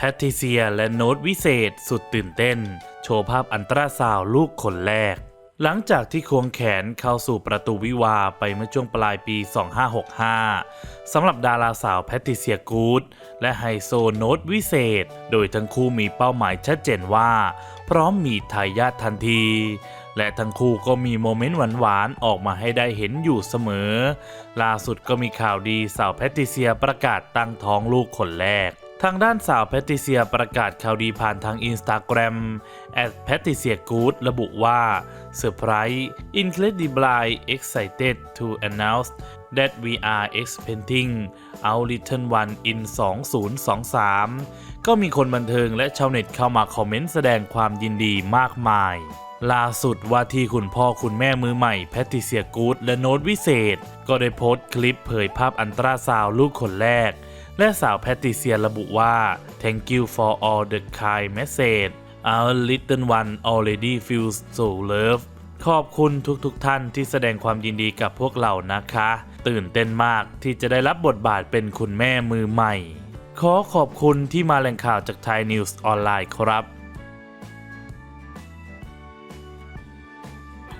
แพทริเซียและโน้ตวิเศษสุดตื่นเต้น โชว์ภาพอันตราซาวลูกคนแรก หลังจากที่ควงแขนเข้าสู่ประตูวิวาไปเมื่อช่วงปลายปี 2565 สำหรับดาราสาวแพทริเซียกูดและไฮโซโน้ตวิเศษ โดยทั้งคู่มีเป้าหมายชัดเจนว่า พร้อมมีทายาททันทีและทั้งคู่ก็มีโมเมนต์หวานๆ ออกมาให้ได้เห็นอยู่เสมอ ล่าสุดก็มีข่าวดีสาวแพทริเซียประกาศตั้งท้องลูกคนแรก ทางด้านสาวแพทริเซียประกาศข่าวดีผ่านทางอินสตาแกรม at patricia good ระบุว่าเซอร์ไพรส์ incredibly excited to announce that we are expecting our little one in 2023 ก็มีคนบันเทิงและชาวเน็ตเข้ามาคอมเมนต์แสดงความยินดีมากมาย ล่าสุดว่าที่คุณพ่อคุณแม่มือใหม่แพทริเซียกูดและโน้ตวิเศษ ก็ได้โพสต์คลิปเผยภาพอันตราซาวลูกคนแรก และสาวแพทติเซียระบุว่า thank you for all the kind message our little one already feels so loved ขอบคุณทุกๆทท่านที่แสดงความยินดีกับพวกเรานะคะ ตื่นเต้นมากที่จะได้รับบทบาทเป็นคุณแม่มือใหม่ ขอขอบคุณที่มาแหล่งข่าวจากไทยนิวส์ออนไลน์ครับ